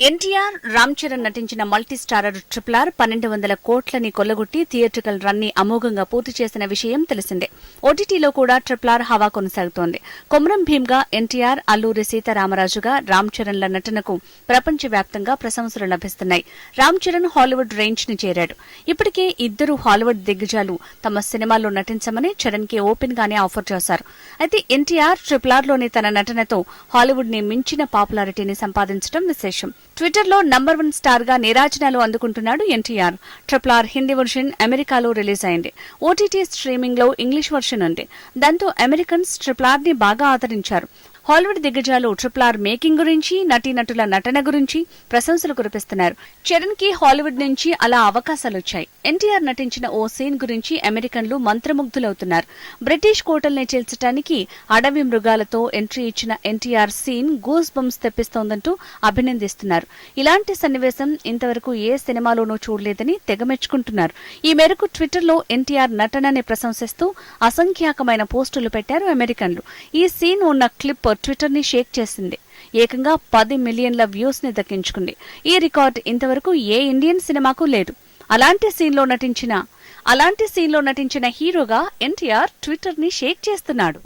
ఎన్టీఆర్ రామ్ చరణ్ నటించిన multi starrer triple R పన్నెండు వందల కోట్లని కొల్లగొట్టి థియేట్రికల్ రన్ని అమోఘంగా పూర్తి చేసిన విషయం తెలిసిందే. ఓటీటీలో కూడా ట్రిపుల్ ఆర్ హవా కొనసాగుతోంది. కొమరం భీమ్గా ఎన్టీఆర్ అల్లూరి సీతారామరాజుగా రామ్ చరణ్ల నటనకు ప్రపంచవ్యాప్తంగా ప్రశంసలు లభిస్తున్నాయి. రామ్ చరణ్ హాలీవుడ్ రేంజ్ని చేరాడు. ఇప్పటికే ఇద్దరు హాలీవుడ్ దిగ్గజాలు తమ సినిమాల్లో నటించమని చరణ్కి ఓపెన్ గానే ఆఫర్ చేశారు. అయితే ఎన్టీఆర్ ట్రిపుల్ ఆర్లోని తన నటనతో హాలీవుడ్ని మించిన పాపులారిటీని సంపాదించడం విశేషం. ట్విట్టర్లో నంబర్ వన్ స్టార్గా నీరాజనాలు అందుకుంటున్నాడు NTR. Triple R Hindi version అమెరికాలో రిలీజ్ అయింది. ఓటీటీ స్ట్రీమింగ్లో ఇంగ్లీష్ వర్షన్ ఉంది. దాంతో అమెరికన్స్ ట్రిపుల్ ఆర్ని బాగా ఆదరించారు. హాలీవుడ్ దిగ్గజాలు ట్రిపుల్ ఆర్ మేకింగ్ గురించి నటీనటుల నటన గురించి ప్రశంసలు కురిపిస్తున్నారు. చరణ్కి హాలీవుడ్ నుంచి అలా అవకాశాలు వచ్చాయి ఎన్టీఆర్ నటించిన ఓ సీన్ గురించి అమెరికన్లు మంత్రముగ్ధులవుతున్నారు. బ్రిటిష్ కోటల్ని చేల్చడానికి అడవి మృగాలతో ఎంట్రీ ఇచ్చిన ఎన్టీఆర్ సీన్ గూస్ బంప్స్ తెప్పిస్తోందంటూ అభినందిస్తున్నారు. ఇలాంటి సన్నివేశం ఇంతవరకు ఏ సినిమాలోనూ చూడలేదని తెగమెచ్చుకుంటున్నారు. ఈ మేరకు ట్విట్టర్లో ఎన్టీఆర్ నటనని ప్రశంసిస్తూ అసంఖ్యాకమైన పోస్టులు పెట్టారు అమెరికన్లు. ఈ సీన్ ఉన్న క్లిప్ ట్విట్టర్ని షేక్ చేసింది. ఏకంగా పది మిలియన్ల వ్యూస్ని దక్కించుకుంది. ఈ రికార్డ్ ఇంతవరకు ఏ ఇండియన్ సినిమాకు లేదు. అలాంటి సీన్లో నటించిన అలాంటి సీన్లో నటించిన హీరోగా ఎన్టీఆర్ ట్విట్టర్ని షేక్ చేస్తున్నాడు.